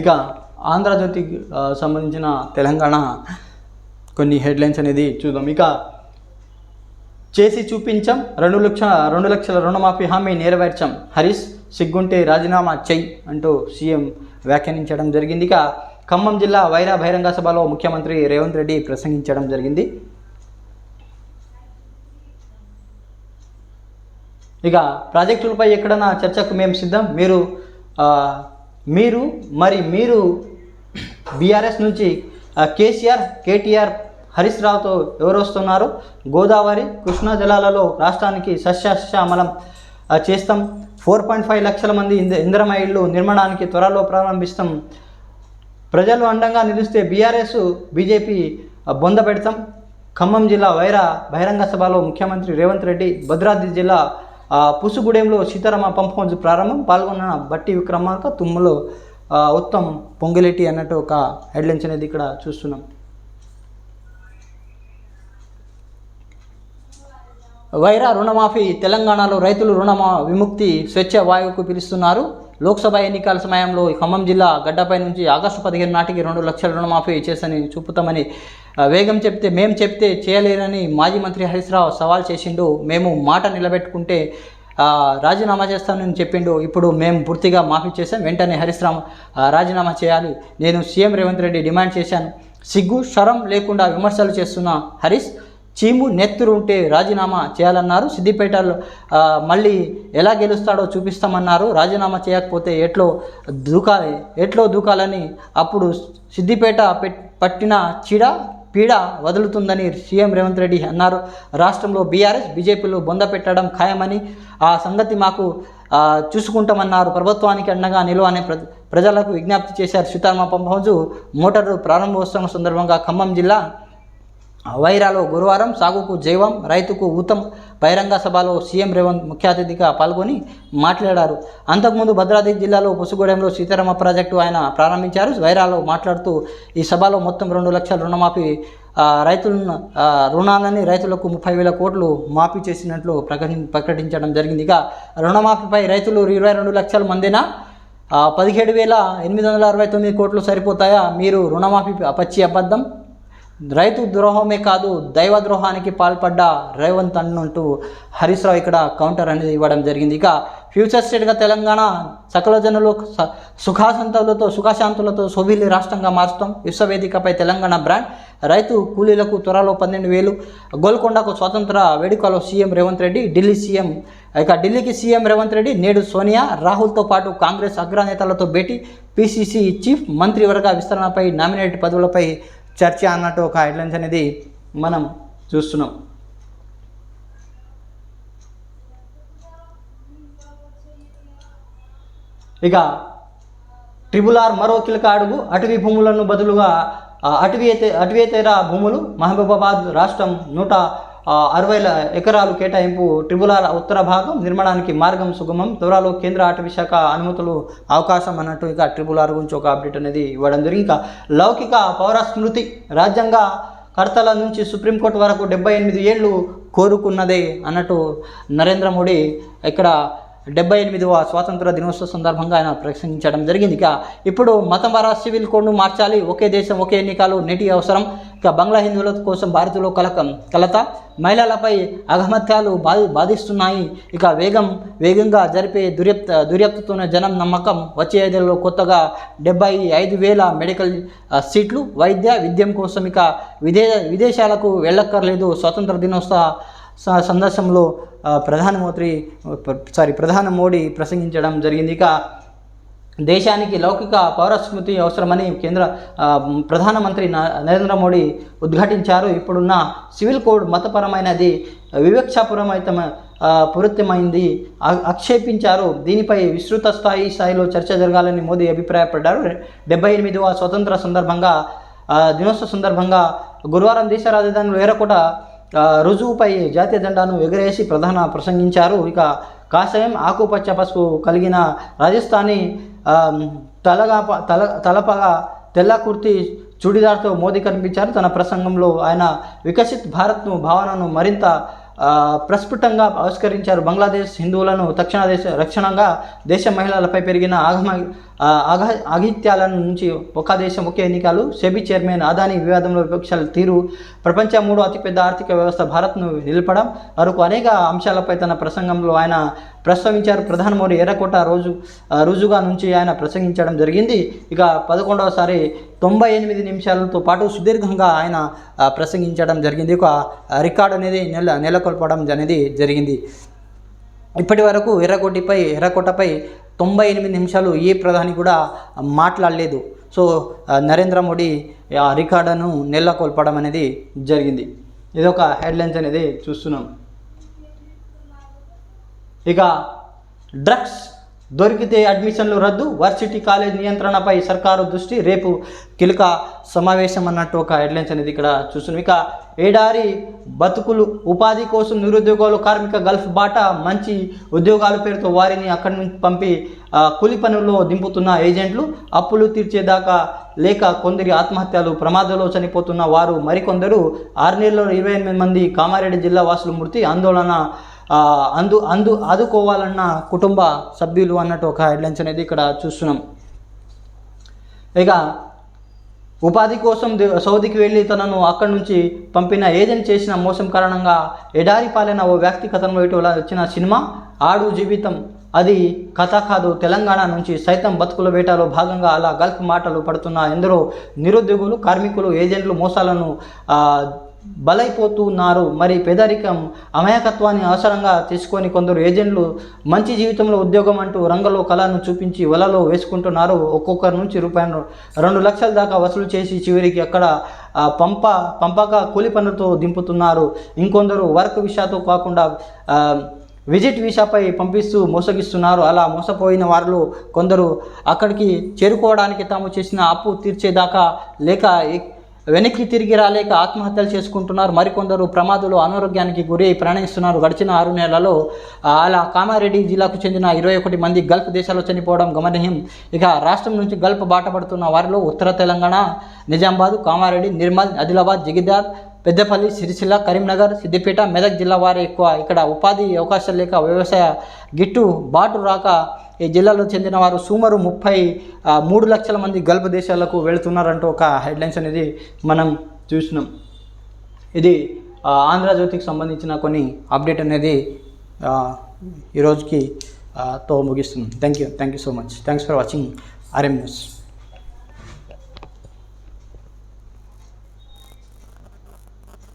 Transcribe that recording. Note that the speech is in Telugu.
ఇక ఆంధ్రజ్యోతికి సంబంధించిన తెలంగాణ కొన్ని హెడ్లైన్స్ అనేది చూద్దాం. ఇక చేసి చూపించాం రెండు లక్ష రెండు లక్షల రుణమాఫీ హామీ నెరవేర్చాం. హరీష్ సిగ్గుంటే రాజీనామా చెయ్యి అంటూ సీఎం వ్యాఖ్యానించడం జరిగింది. ఇక ఖమ్మం జిల్లా వైరా బహిరంగ సభలో ముఖ్యమంత్రి రేవంత్ రెడ్డి ప్రసంగించడం జరిగింది. ఇక ప్రాజెక్టులపై ఎక్కడైనా చర్చకు మేము సిద్ధం? మీరు మీరు మరి మీరు బీఆర్ఎస్ నుంచి కేసీఆర్ కేటీఆర్ హరీష్ రావుతో ఎవరు వస్తున్నారు? గోదావరి కృష్ణా జలాలలో రాష్ట్రానికి సస్యశ్యామలం చేస్తాం. ఫోర్ పాయింట్ ఫైవ్ లక్షల మంది ఇంద ఇళ్ళు నిర్మాణానికి త్వరలో ప్రారంభిస్తాం. ప్రజలు అండంగా నిలిస్తే బీఆర్ఎస్ బీజేపీ బొంద పెడతాం. ఖమ్మం జిల్లా వైరా బహిరంగ సభలో ముఖ్యమంత్రి రేవంత్ రెడ్డి భద్రాద్రి జిల్లా పుసుగూడెంలో సీతారామ పంప్ ప్రారంభం పాల్గొన్న బట్టి విక్రమార్క తుమ్మలో ఉత్తమ్ పొంగలెట్టి అన్నట్టు ఒక హెడ్లైన్స్ అనేది ఇక్కడ చూస్తున్నాం. వైరా రుణమాఫీ తెలంగాణలో రైతులు రుణమా విముక్తి స్వేచ్ఛ వాయువుకు పిలుస్తున్నారు. లోక్సభ ఎన్నికల సమయంలో ఈ ఖమ్మం జిల్లా గడ్డపై నుంచి ఆగస్టు పదిహేను నాటికి రెండు లక్షల రుణమాఫీ చేసని చూపుతామని వేగం చెప్తే మేము చెప్తే చేయలేరని మాజీ మంత్రి హరీష్ రావు సవాల్ చేసిండు. మేము మాట నిలబెట్టుకుంటే రాజీనామా చేస్తానని చెప్పిండు. ఇప్పుడు మేము పూర్తిగా మాఫీ చేశాం. వెంటనే హరీష్ రావు రాజీనామా చేయాలి. నేను సీఎం రేవంత్ రెడ్డి డిమాండ్ చేశాను. సిగ్గు శరం లేకుండా విమర్శలు చేస్తున్న హరీష్ చీము నెత్తురు ఉంటే రాజీనామా చేయాలన్నారు. సిద్దిపేటలో మళ్ళీ ఎలా గెలుస్తాడో చూపిస్తామన్నారు. రాజీనామా చేయకపోతే ఎట్లో దూకాలి ఎట్లో దూకాలని అప్పుడు సిద్దిపేట పెట్- పట్టిన చీడ పీడ వదులుతుందని సీఎం రేవంత్ రెడ్డి అన్నారు. రాష్ట్రంలో బీఆర్ఎస్ బీజేపీలు బొంద పెట్టడం ఖాయమని ఆ సంగతి మాకు చూసుకుంటామన్నారు. ప్రభుత్వానికి అండగా నిలువనే ప్ర ప్రజలకు విజ్ఞప్తి చేశారు సీతారామ పంప్ మోటారు ప్రారంభోత్సవం సందర్భంగా ఖమ్మం జిల్లా వైరాలో గురువారం సాగుకు జైవం రైతుకు ఉత్తమ బహిరంగ సభలో సీఎం రేవంత్ ముఖ్య అతిథిగా పాల్గొని మాట్లాడారు. అంతకుముందు భద్రాద్రి జిల్లాలో పుసుగూడెంలో సీతారామ ప్రాజెక్టు ఆయన ప్రారంభించారు. వైరాలో మాట్లాడుతూ ఈ సభలో మొత్తం రెండు లక్షల రుణమాఫీ రైతులను రుణాలని రైతులకు ముప్పై వేల కోట్లు మాఫీ చేసినట్లు ప్రకటి ప్రకటించడం జరిగింది ఇక రుణమాఫీపై రైతులు ఇరవై రెండు లక్షల మందినా పదిహేడు వేల ఎనిమిది వందల అరవై తొమ్మిది కోట్లు సరిపోతాయా? మీరు రుణమాఫీ పచ్చి అబద్ధం? రైతు ద్రోహమే కాదు దైవ ద్రోహానికి పాల్పడ్డ రేవంత్ అన్నంటూ హరీష్ రావు ఇక్కడ కౌంటర్ అనేది ఇవ్వడం జరిగింది. ఇక ఫ్యూచర్ స్టేట్గా తెలంగాణ సకల జనులు స- సుఖాసంతులతో సుఖశాంతులతో శోభిల్లి రాష్ట్రంగా మార్చడం విశ్వవేదికపై తెలంగాణ బ్రాండ్. రైతు కూలీలకు త్వరలో పన్నెండు వేలు. గోల్కొండకు స్వాతంత్ర వేడుకలో సీఎం రేవంత్ రెడ్డి ఢిల్లీ సీఎం ఇక ఢిల్లీకి సీఎం రేవంత్ రెడ్డి నేడు సోనియా రాహుల్తో పాటు కాంగ్రెస్ అగ్రనేతలతో భేటీ. పీసీసీ చీఫ్ మంత్రివర్గ విస్తరణపై నామినేట్ పదవులపై చర్చ అన్నట్టు ఒక హెడ్లైన్స్ అనేది మనం చూస్తున్నాం. ఇక ట్రిబుల్ ఆర్ మరో కీలక అడుగు అటవీ భూములను బదులుగా అటవీ అటవీయేత భూములు మహబూబాబాద్ రాష్ట్రం నూట అరవై ఎకరాలు కేటాయింపు ట్రిబుల్ ఉత్తర భాగం నిర్మాణానికి మార్గం సుగమం. త్వరలో కేంద్ర అటవీ శాఖ అనుమతులు అవకాశం అన్నట్టు ఇక ట్రిబులార్ గురించి ఒక అప్డేట్ అనేది ఇవ్వడం జరిగింది. ఇంకా లౌకిక పౌర స్మృతి రాజ్యాంగ కర్తల నుంచి సుప్రీంకోర్టు వరకు డెబ్బై ఎనిమిది ఏళ్ళు కోరుకున్నదే అన్నట్టు నరేంద్ర మోడీ ఇక్కడ డెబ్బై ఎనిమిదవ స్వాతంత్ర దినోత్సవ సందర్భంగా ఆయన ప్రసంగించడం జరిగింది. ఇక ఇప్పుడు మతపర సివిల్ కోడ్ను మార్చాలి. ఒకే దేశం ఒకే ఎన్నికలు నేటి అవసరం. ఇక బంగ్లా హిందువుల కోసం భారత్లో కలక కలత. మహిళలపై అగమత్యాలు బాధి బాధిస్తున్నాయి. ఇక వేగం వేగంగా జరిపే దుర్యప్త దుర్యప్తతోనే జనం నమ్మకం. వచ్చే ఐదేళ్ళలో కొత్తగా డెబ్బై ఐదు వేల మెడికల్ సీట్లు. వైద్య విద్యం కోసం ఇక విదే విదేశాలకు వెళ్ళక్కర్లేదు. స్వాతంత్ర దినోత్సవ సందర్శనలో ప్రధానమంత్రి సారీ ప్రధాని మోడీ ప్రసంగించడం జరిగింది. ఇక దేశానికి లౌకిక పౌరస్మృతి అవసరమని కేంద్ర ప్రధానమంత్రి నరేంద్ర మోడీ ఉద్ఘాటించారు. ఇప్పుడున్న సివిల్ కోడ్ మతపరమైనది వివక్షాపురమైతమ ఆ, పూరితమైంది. ఆక్షేపించారు. దీనిపై విస్తృత స్థాయి స్థాయిలో చర్చ జరగాలని మోదీ అభిప్రాయపడ్డారు. డెబ్బై ఎనిమిదవ స్వతంత్ర సందర్భంగా దినోత్సవ సందర్భంగా గురువారం దేశ రాజధానిలో ఎర్రకోట రుజువుపై జాతీయ జెండాను ఎగరేసి ప్రధాన ప్రసంగించారు. ఇక కాషాయం ఆకుపచ్చ పసుపు కలిగిన రాజస్థానీ తలగా తల తలపగా తెల్ల కుర్తి చుడిదార్తో మోదీ కనిపించారు. తన ప్రసంగంలో ఆయన వికసిత్ భారత్ను భావనను మరింత ప్రస్ఫుటంగా ఆవిష్కరించారు బంగ్లాదేశ్ హిందువులను తక్షణ దేశ రక్షణంగా దేశ మహిళలపై పెరిగిన ఆగమ ఆగ ఆగిత్యాల నుంచి ఒక దేశం ఒకే ఎన్నికలు సెబీ చైర్మన్ అదాని వివాదంలో విపక్షాల తీరు ప్రపంచ మూడో అతిపెద్ద ఆర్థిక వ్యవస్థ భారత్ను నిలపడం వరకు అనేక అంశాలపై తన ప్రసంగంలో ఆయన ప్రస్తావించారు. ప్రధాని మోడీ ఎర్రకోట రోజు రోజుగా రుజుగా నుంచి ఆయన ప్రసంగించడం జరిగింది. ఇక పదకొండవసారి తొంభై ఎనిమిది నిమిషాలతో పాటు సుదీర్ఘంగా ఆయన ప్రసంగించడం జరిగింది. ఒక రికార్డు అనేది నెల నెలకొల్పడం అనేది జరిగింది. ఇప్పటి వరకు ఎర్రకోటిపై ఎర్రకోటపై తొంభై ఎనిమిది నిమిషాలు ఏ ప్రధాని కూడా మాట్లాడలేదు. సో నరేంద్ర మోడీ ఆ రికార్డును నెలకొల్పడం అనేది జరిగింది. ఇదొక హెడ్లైన్స్ అనేది చూస్తున్నాం. ఇక డ్రగ్స్ దొరికితే అడ్మిషన్లు రద్దు. వర్సిటీ కాలేజ్ నియంత్రణపై సర్కారు దృష్టి. రేపు కీలక సమావేశం అన్నట్టు ఒక హెడ్లైన్స్ అనేది ఇక్కడ చూస్తున్నాం. ఇక ఏడారి బతుకులు ఉపాధి కోసం నిరుద్యోగాలు కార్మిక గల్ఫ్ బాట మంచి ఉద్యోగాల పేరుతో వారిని అక్కడి నుంచి పంపి కూలి పనుల్లో దింపుతున్న ఏజెంట్లు అప్పులు తీర్చేదాకా లేక కొందరి ఆత్మహత్యలు ప్రమాదంలో చనిపోతున్న వారు మరికొందరు. ఆరు నెలలో ఇరవై ఎనిమిది మంది కామారెడ్డి జిల్లా వాసులు మృతి. ఆందోళన అందు అందు ఆదుకోవాలన్న కుటుంబ సభ్యులు అన్నట్టు ఒక హెడ్లైన్స్ అనేది ఇక్కడ చూస్తున్నాం. ఇక ఉపాధి కోసం సౌదీకి వెళ్ళి తనను అక్కడి నుంచి పంపిన ఏజెంట్ చేసిన మోసం కారణంగా ఎడారి పాలైన ఓ వ్యక్తి కథనంలో ఇటీవల వచ్చిన సినిమా ఆడు జీవితం. అది కథ కాదు తెలంగాణ నుంచి సైతం బతుకుల వేటలో భాగంగా అలా గల్ఫ్ మాటలు పడుతున్న ఎందరో నిరుద్యోగులు కార్మికులు ఏజెంట్లు మోసాలను బలైపోతూ బలైపోతున్నారు. మరి పేదరికం అమాయకత్వాన్ని అవసరంగా తీసుకొని కొందరు ఏజెంట్లు మంచి జీవితంలో ఉద్యోగం అంటూ రంగంలో కళను చూపించి వలలో వేసుకుంటున్నారు. ఒక్కొక్కరి నుంచి రూపాయలు రెండు లక్షల దాకా వసూలు చేసి చివరికి అక్కడ పంప పంపక కూలి పనులతో దింపుతున్నారు. ఇంకొందరు వర్క్ విషయాతో కాకుండా విజిట్ వీసాపై పంపిస్తూ మోసగిస్తున్నారు. అలా మోసపోయిన వారిలో కొందరు అక్కడికి చేరుకోవడానికి తాము చేసిన అప్పు తీర్చేదాకా లేక వెనక్కి తిరిగి రాలేక ఆత్మహత్యలు చేసుకుంటున్నారు. మరికొందరు ప్రమాదులు అనారోగ్యానికి గురి ప్రయాణిస్తున్నారు. గడిచిన ఆరు నెలలలో అలా కామారెడ్డి జిల్లాకు చెందిన ఇరవై ఒకటి మంది గల్ఫ్ దేశాల్లో చనిపోవడం గమనీయం ఇక రాష్ట్రం నుంచి గల్ఫ్ బాటపడుతున్న వారిలో ఉత్తర తెలంగాణ నిజామాబాద్ కామారెడ్డి నిర్మల్ ఆదిలాబాద్ జగిద్యాల్ పెద్దపల్లి సిరిసిల్ల కరీంనగర్ సిద్దిపేట మెదక్ జిల్లా వారే ఎక్కువ. ఇక్కడ ఉపాధి అవకాశాలు లేక వ్యవసాయ గిట్టు బాటు రాక ఈ జిల్లాలో చెందిన వారు సుమారు ముప్పై మూడు లక్షల మంది గల్ఫ్ దేశాలకు వెళుతున్నారంటూ ఒక హెడ్లైన్స్ అనేది మనం చూసినాం. ఇది ఆంధ్రజ్యోతికి సంబంధించిన కొన్ని అప్డేట్ అనేది ఈరోజుకి తో ముగిస్తున్నాం. Thank you thank you so much. Thanks for watching. RM news.